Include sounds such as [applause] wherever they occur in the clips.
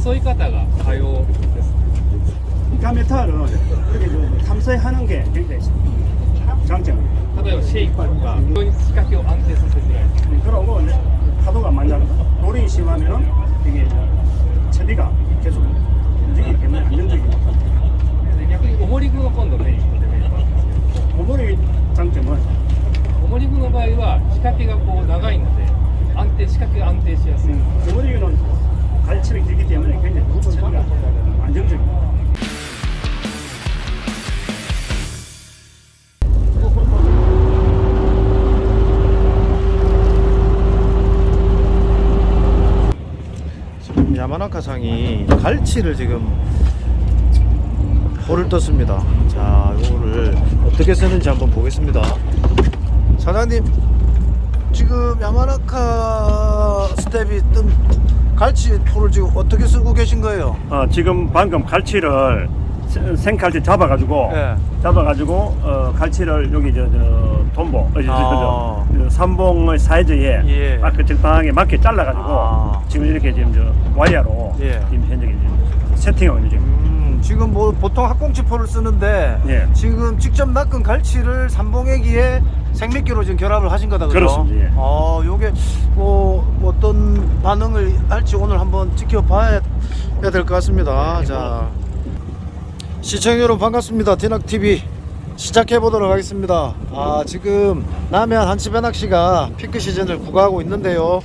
誘い方が多様です 가메탈은 이렇게 좀 탐색하는 게 굉장히 장점이에요. 例えばシェイクとか非常に仕掛けを安定させづらい 그러고 이제 파도가 만나면 노링이 심하면은 이게 체비가 계속 움직이기 때문에 안정적이고 で逆にオモリグの今度メリットでメリットなんですけど 오모리 장점은 オモリグの場合は仕掛けがこう長いので安定仕掛けが安定しやすい、 오모리는 갈치를 길기 때문에 굉장히 안정적이고 지금 야마나카상이 갈치를 지금 볼을 떴습니다. 자, 이거를 어떻게 쓰는지 한번 보겠습니다. 사장님, 지금 야마나카 스텝이 뜬 갈치 포를 지금 어떻게 쓰고 계신 거예요? 어, 지금 방금 갈치를 생- 생갈치 잡아가지고 예. 잡아가지고 어, 갈치를 여기 저, 저 돈보 어, 저, 저, 아. 저, 저 삼봉의 사이즈에 예. 딱 그 적당하게 맞게 잘라가지고 아. 지금 이렇게 지금 저 와이어로 예. 지금 현재 세팅하고 있는 지금 음, 지금 뭐 보통 학꽁치 포를 쓰는데 예. 지금 직접 낚은 갈치를 삼봉액기에 생미끼로 지금 결합을 하신 거다 그죠? 그렇습니다, 예. 아, 요게 뭐, 뭐 어떤 반응을 할지 오늘 한번 지켜봐야 될 것 같습니다. 자, 시청자 여러분 반갑습니다. 디낙 TV 시작해 보도록 하겠습니다. 아, 지금 남해안 한치 배낚시가 피크 시즌을 구가하고 있는데요.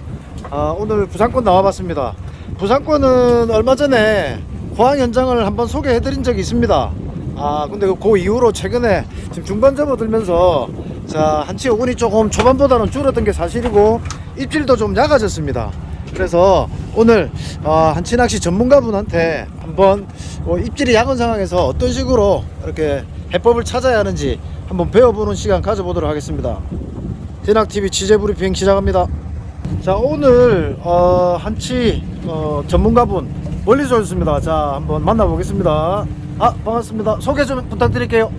아, 오늘 부산권 나와봤습니다. 부산권은 얼마 전에 포항 현장을 한번 소개해 드린 적이 있습니다. 아, 근데 그 이후로 최근에 지금 중반 접어들면서 자, 한치 어군이 조금 초반보다는 줄어든 게 사실이고 입질도 좀 약아졌습니다. 그래서 오늘 어, 한치 낚시 전문가분한테 한번 어, 입질이 약한 상황에서 어떤 식으로 이렇게 해법을 찾아야 하는지 한번 배워보는 시간 가져보도록 하겠습니다. 대낙TV 취재 브리핑 시작합니다. 자 오늘 어, 한치 어, 전문가분 멀리서 오셨습니다. 자, 한번 만나보겠습니다. 아, 반갑습니다. 소개 좀 부탁드릴게요.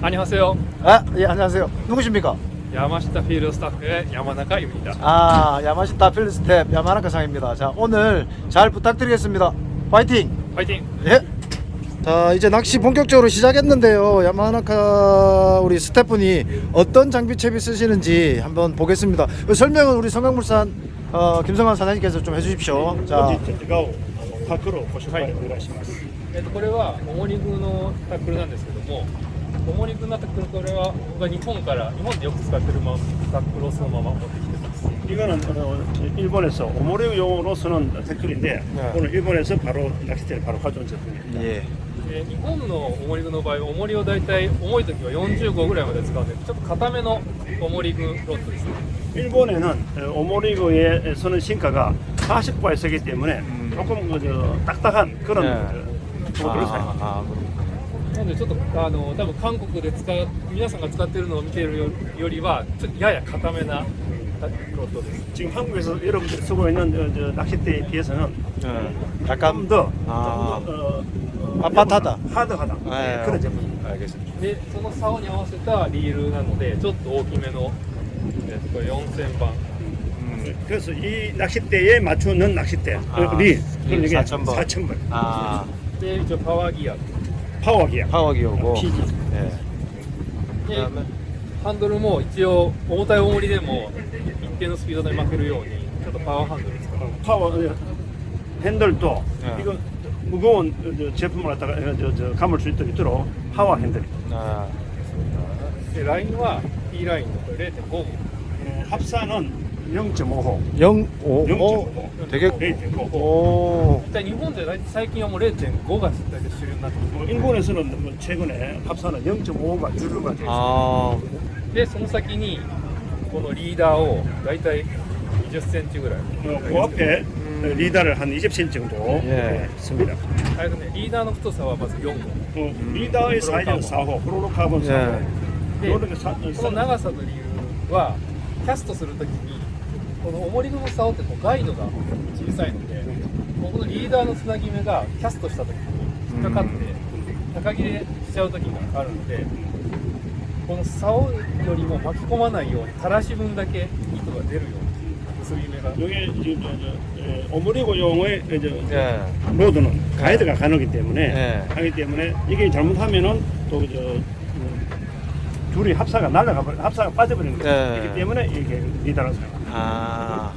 안녕하세요. 아, 예, 안녕하세요. 누구십니까? 야마시타 필드 스타프의 야마나카입니다. 아, 야마시타 필드 스텝 야마나카 상입니다. 자, 오늘 잘 부탁드리겠습니다. 파이팅! 파이팅! 예. 자, 이제 낚시 본격적으로 시작했는데요. 야마나카 우리 스태프분이 어떤 장비 채비 쓰시는지 한번 보겠습니다. 설명은 우리 성강물산 어, 김성환 사장님께서 좀 해주십시오. 자, タクルをご紹介お願いします。えっと、これはオモリグのタックルなんですけどもオモリグのタックルこれは僕が日本から日本でよく使ってるまタックルをそのまま持ってきてます 이거는 어, 일본에서 오모리용으로 쓰는 태클인데 네. 오늘 일본에서 바로 낚싯대를 바로 가져온 제품입니다. 예. で日本のオモリグの場合重りを大体重い時は45ぐらいまで使うんでちょっと硬めのオモリグロッドですね 일본에는 어, 오모리그에 서는 신가가 40과에 쓰기 때문에 조금 그, 저, 딱딱한 그런 네. 저, 도구를 사용합니다. 아, なのでちょっとあの多分韓国で使う皆さんが使ってるのを見てるよよりはちょっとやや硬めなロッドです 지금 한국에서 여러분들이 쓰고 있는 어, 저, 낚싯대에 비해서는 예. 좀 약간 더, 아. 좀 더, 어, 어, 빳빳하다. 하드하다 예. 그런 제품입니다. 알겠습니다. でその竿に合わせたリールなのでちょっと大きめの、えっとこれ4000番 네. 그래서 이 낚싯대에 맞추는 낚싯대. 아, 어, 리. 그럼 리 이게 4,000번. 4,000번. 아, 네, 저 파와기약. 파워기야. 파워기 오고. PG. 아, 네. で그다음에 ハンドルも一応重たい重りでも一定のスピードで巻けるようにちょっとパワーハンドル使う 파워 어, 핸들도 네. 이거 무거운 어, 저 제품을 갖다가 어, 저, 저 감을 수 있도록 파워 핸들. 아, でラインは T ラインのこれ0.5 합산은 0.5호 0, 5, 0.5 오, 되게, 0.5호 오, 大体日本で大体最近はもう0.5が大体主流になってます 뭐 일본에서는 뭐 최근에 합사는 0.5가 주류가 되어 있습니다. 아, でその先にこのリーダーを大体20センチぐらい 어, 그 앞에 리다를 한 20cm 정도 예. 예, 씁니다. あれねリーダーの太さはまず4号 어, 리다의 사이즈는 4호, 프로로카본 4호. 예.で요런 게 사- この長さの理由はキャストするときに この重りの竿ってこうガイドが小さいのでこのリーダーのつなぎ目がキャストしたときに引っかかって高切れしちゃうときがあるのでこの竿よりも巻き込まないようにたらし分だけ糸が出るように 結び目が 여기 지금 저, 저, 에, 오므리고용의 이제 예. 로드는 가이드가 가능하기 때문에 예. 하기 때문에 이게 잘못하면은 또저 음, 둘이 합사가 날아가 버 합사가 빠져버리는 거예요. 예. 그렇기 때문에 이게 리더라고 생각합니다. 아.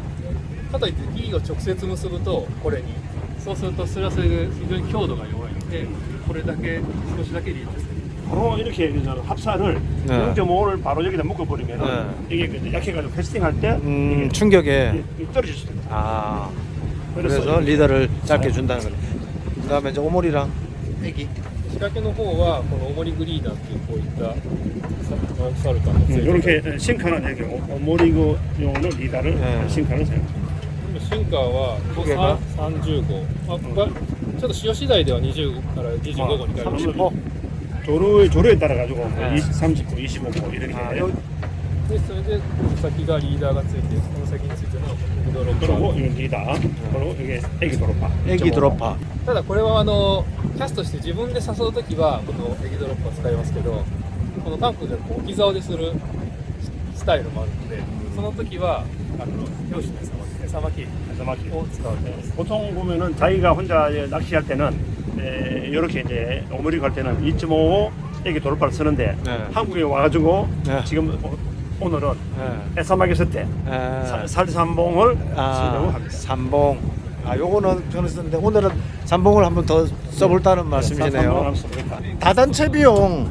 かといって E を直接結ぶとこれにそうするとそれはそれで非常に強度が弱いのでこれだけ少しだけリードする 바로 이렇게 저 합사를 네. 0.5를 바로 여기다 묶어버리면 이게 그 약해가지고 패스팅할 때 음, 이게 충격에 이게 떨어질 수도 있다. 아. 그래서 그래서 리더를 짧게 준다는 거네. 그다음에 이제 오몰이랑 애기. 仕掛けの方はこのオモリグリーダーっていうこういった ササルカンがついてる 이렇게 싱크는 이렇게 오모리고용의 리더를 네. 싱크는 생각합니다. シンカーはが30号、まあがちょっと使用次第では20から25号に変える 30호. 조류의 조류에 따라 가지고 뭐 네. 20, 30고 25고 이렇게 아, 요, でそれで先がリーダーがついてこの先についてのヘドロッ 그리고 パー 이건 리더 그리고 이게 애기 도로파 애기 드로파. ただこれはあのキャストして自分で誘うときはこのエギドロップを使いますけど このタンクでこう置き竿でするスタイルもあるのでその時はあの漁師の餌巻き餌巻きを使うと思います 보통 보면은 자기가 혼자 이제 낚시할 때는 에, 이렇게 이제 오므리 갈 때는 2.5 애기 도로파를 쓰는데 네. 한국에 와가지고 네. 지금 오- 오늘은 예. 에사마게 쓸때 에. 살삼봉을 쓰려고 아, 합니다. 삼봉. 아, 요거는 저는 쓰는데 오늘은 삼봉을 한번 더 써볼다는 말씀이시네요. 살삼봉을 쓰겠다. 다단체 비용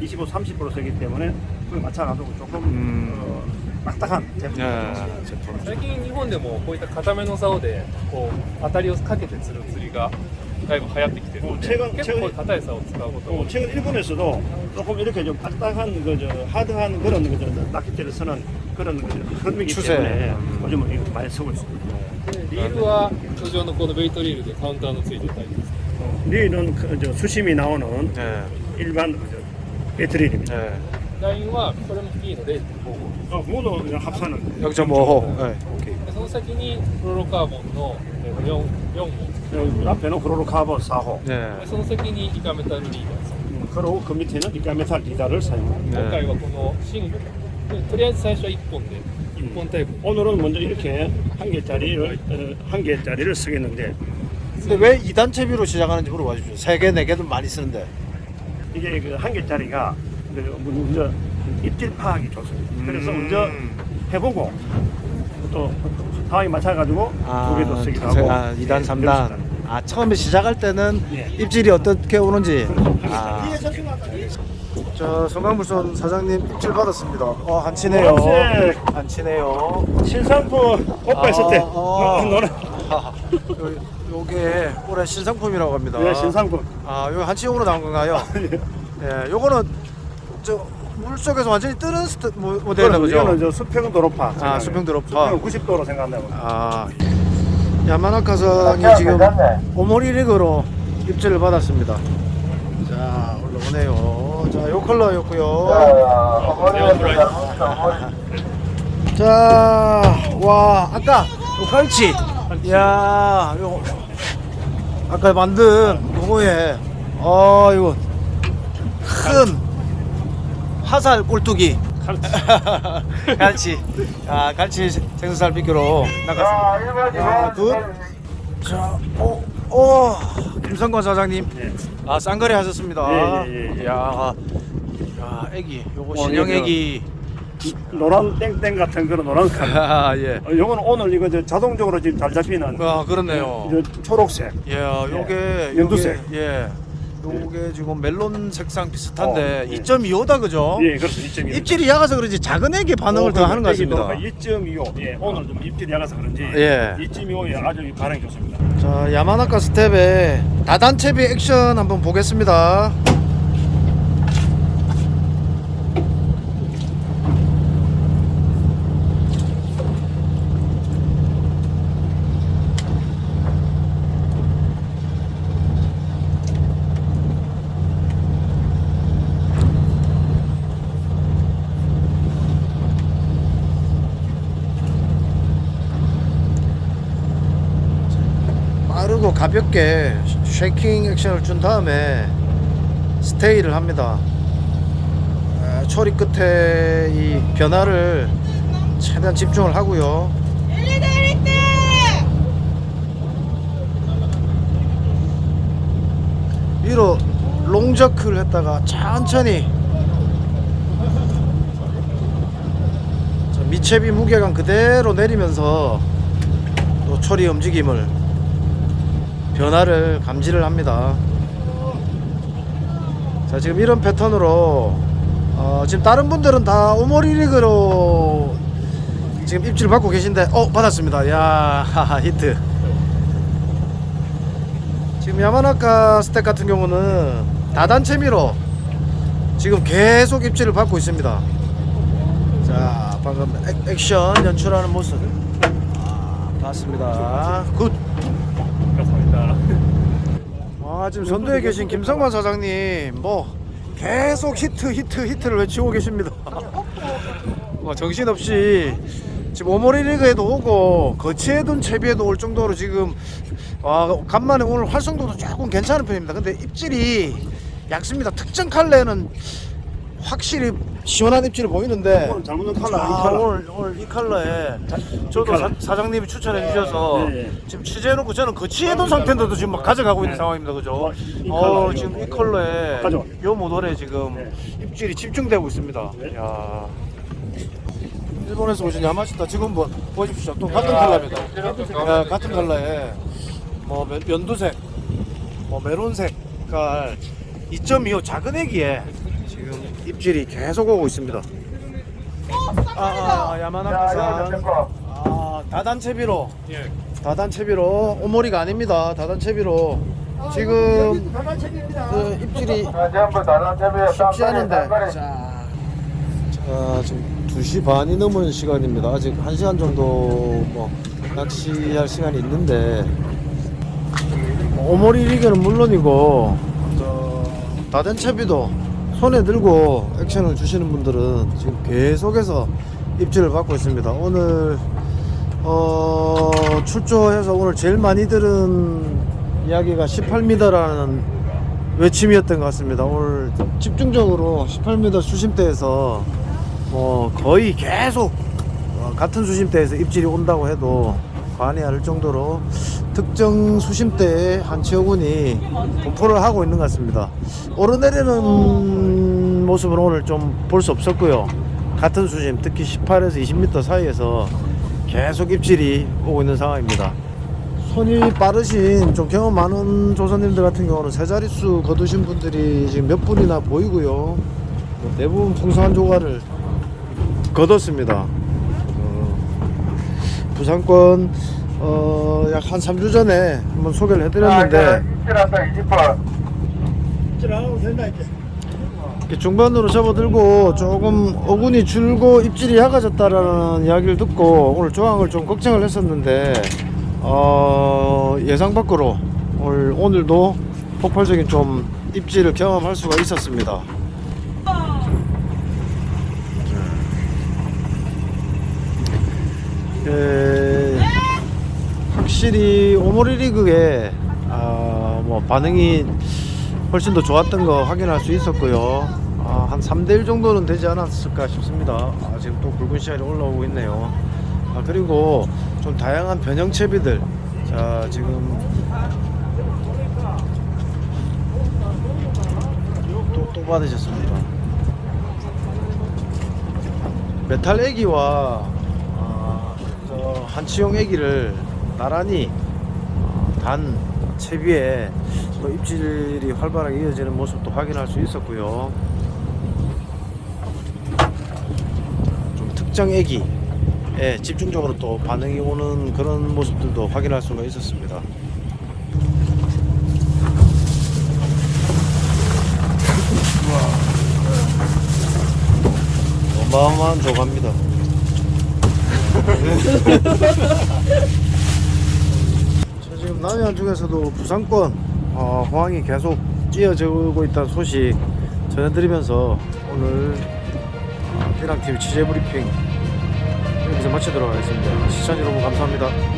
25, 30% 쓰기 때문에 그에 맞춰가지고 조금 음. 어, 딱딱한 제품. 예, 제품. 最近日本でもこういった硬めの竿でこう当たりをかけて釣る釣りがだいぶ流行ってきてるのでお최근結構こういう硬い竿を使うことが多 어, い 최근 일본에서도 조금 이렇게 좀 딱딱한 그저 하드한 그런 그저 낚싯대를 쓰는 그런 그 흐름이기 추세. 때문에 음. 요즘은 이거 많이 쓰고 있습니다. でリールは通常のこのベイトリールでカウンターのついてたりです 어, 릴은 그, 저 수심이 나오는 예, 일반 그저 배트릴입니다. 예. ラインはこれも B の0.5号 어, 모두 그냥 합사는 0.5호. 예, 오케이. でその先にフロロカーボンのえー 4, 4号 여기 앞에는フロロカーボン 4호 で 예. その先にイカメタルリーダーです 음, 그리고 그 밑에는 이카메탈 리다를 사용합니다. 今回はこのシングルでとりあえず最初は1本で1本タイプ 오늘은 먼저 이렇게 한 개짜리를 어, 한 개짜리를 쓰겠는데 근데 왜 2단 채비로 시작하는지 물어봐 주십시오. 3개, 4개도 많이 쓰는데. 이게 그 한 개짜리가 그 먼저 입질 파악이 좋습니다. 그래서 음. 먼저 해보고 또 상황에 맞춰가지고 두 개도 쓰기도 하고 아, 2단, 예, 3단. 아, 처음에 시작할 때는 예. 입질이 어떻게 오는지. 아. 아. 자, 성강물선 사장님 입질 받았습니다. 어, 안 치네요. 노란색. 안 치네요. 신상품 오빠 했을 때 아, 아. [laughs] 노래 아, 요, 요게 올해 신상품이라고 합니다. 네, 신상품 아, 요 한치용으로 나온 건가요? [laughs] 예, 요거는 저 물속에서 완전히 뜨는 스트 모- 모델이다 그죠? 이거는 저 수평 도로파 아, 수평 도로파. 수평 90도로 생각한다고 아, 야마나카상이 지금 오모리 리그로 입질을 받았습니다. 자, 올라오네요. 자, 요 컬러였고요. 자, 와, 아까 요 갈치. 야, 요 아까 만든 요거에 어, 이거 큰 화살 꼴뚜기. [laughs] 갈치. 아, 갈치 생선살 비교로 나갔습니다. 야, 굿. 자, 어, 어, 김성관 사장님. 예. 아, 쌍거리 하셨습니다. 예, 예, 예. 야, 야, 애기. 요거 어, 신형 애기. 노란 땡땡 같은 그런 노란 칼 [laughs] 아, 예. 어, 요거는 오늘 이거 저 자동적으로 지금 잘 잡히는 아, 그렇네요. 저 초록색 예, 요게 연두색. 예. 요게 지금 멜론 색상 비슷한데 어, 예. 2.25다 그죠? 예 그렇습니다 2.25 입질이 작아서 그런지 작은 애기 반응을 더 하는 것 같습니다. 2.25 예, 오늘 좀 입질이 작아서 그런지 예. 2.25에 아주 반응이 좋습니다 자, 야마나카 스텝의 다단채비 액션 한번 보겠습니다. 가볍게 쉐이킹 액션을 준 다음에 스테이를 합니다. 아, 처리 끝에 이 변화를 최대한 집중을 하고요. 위로 롱저크를 했다가 천천히 자, 미체비 무게감 그대로 내리면서 또 처리 움직임을 변화를 감지를 합니다. 자 지금 이런 패턴으로 어, 지금 다른 분들은 다 오모리 리그로 지금 입질 받고 계신데 어 받았습니다. 야 하하, 히트. 지금 야마나카 스택 같은 경우는 다단체 미로 지금 계속 입질을 받고 있습니다. 자 방금 액, 액션 연출하는 모습 아, 봤습니다. 굿. 감사합니다. 아 지금 선두에 계신 김성만 사장님 뭐 계속 히트 히트 히트를 외치고 계십니다. [laughs] 뭐 정신없이 지금 오모리 리그에도 오고 거치해둔 채비에도 올 정도로 지금 아 간만에 오늘 활성도도 조금 괜찮은 편입니다. 근데 입질이 얇습니다. 특정 칼레는 확실히 시원한 입질을 보이는데 오늘 잘못 넣은 칼라, 이 아, 칼라. 오늘 오늘 이 칼라에 저도 칼라. 사, 사장님이 추천해 주셔서 네, 네. 지금 취재해놓고 저는 거치해둔 상태인데도 지금 막 가져가고 있는 네. 상황입니다. 그죠? 이 어, 컬러예요. 지금 이 컬러에 가져와. 요 모델에 지금 네. 입질이 집중되고 있습니다. 네. 야 일본에서 오신 야마시타 지금 뭐 보십시오. 또 같은 컬러입니다. 야, 같은 컬러에 뭐 면- 면두색, 뭐 메론색 깔 2.25 작은 애기에 지금 입질이 계속 오고 있습니다. 아, 아, 아 야마나카산 아 다단체비로. 예. 다단체비로. 오모리가 아닙니다. 다단체비로. 지금 그 입질이 쉽지 않은데. 자, 자 지금 2시 반이 넘은 시간입니다. 아직 1시간 정도 뭐 낚시할 시간이 있는데. 뭐 오모리 리그는 물론이고 저 다단체비도 손에 들고 액션을 주시는 분들은 지금 계속해서 입질을 받고 있습니다. 오늘 어, 출조해서 오늘 제일 많이 들은 이야기가 18m라는 외침이었던 것 같습니다. 오늘 집중적으로 18m 수심대에서 뭐 거의 계속 어, 같은 수심대에서 입질이 온다고 해도 과언이 아닐 정도로 특정 수심대에 한치어군이 분포를 하고 있는 것 같습니다. 오르내리는 모습은 오늘 좀 볼 수 없었고요. 같은 수심, 특히 18에서 20m 사이에서 계속 입질이 오고 있는 상황입니다. 손이 빠르신 좀 경험 많은 조선님들 같은 경우는 세 자릿수 거두신 분들이 지금 몇 분이나 보이고요. 뭐 대부분 풍성한 조과를 거뒀습니다. 어, 부산권 어, 약 한 3주 전에 한번 소개를 해드렸는데 이렇게 중반으로 접어들고 조금 어군이 줄고 입질이 약아졌다라는 이야기를 듣고 오늘 조항을 좀 걱정을 했었는데 어, 예상 밖으로 오늘, 오늘도 폭발적인 좀 입질을 경험할 수가 있었습니다. 에, 확실히 오모리 리그에 아, 뭐 반응이 훨씬 더 좋았던 거 확인할 수 있었고요. 아, 한 3대1 정도는 되지 않았을까 싶습니다. 아, 지금 또 붉은 씨알이 올라오고 있네요. 아, 그리고 좀 다양한 변형 채비들. 자, 지금 또, 또 받으셨습니다. 메탈 애기와 아, 저 한치용 애기를 나란히 어, 단 채비에 또 입질이 활발하게 이어지는 모습도 확인할 수 있었고요. 좀 특정 애기에 집중적으로 또 반응이 오는 그런 모습들도 확인할 수가 있었습니다. 어마어마한 조갑니다. [laughs] 남해안 중에서도 부산권 어, 호황이 계속 이어지고 있다는 소식 전해드리면서 오늘 어, 피랑TV 취재 브리핑 여기서 마치도록 하겠습니다. 시청자 여러분 감사합니다.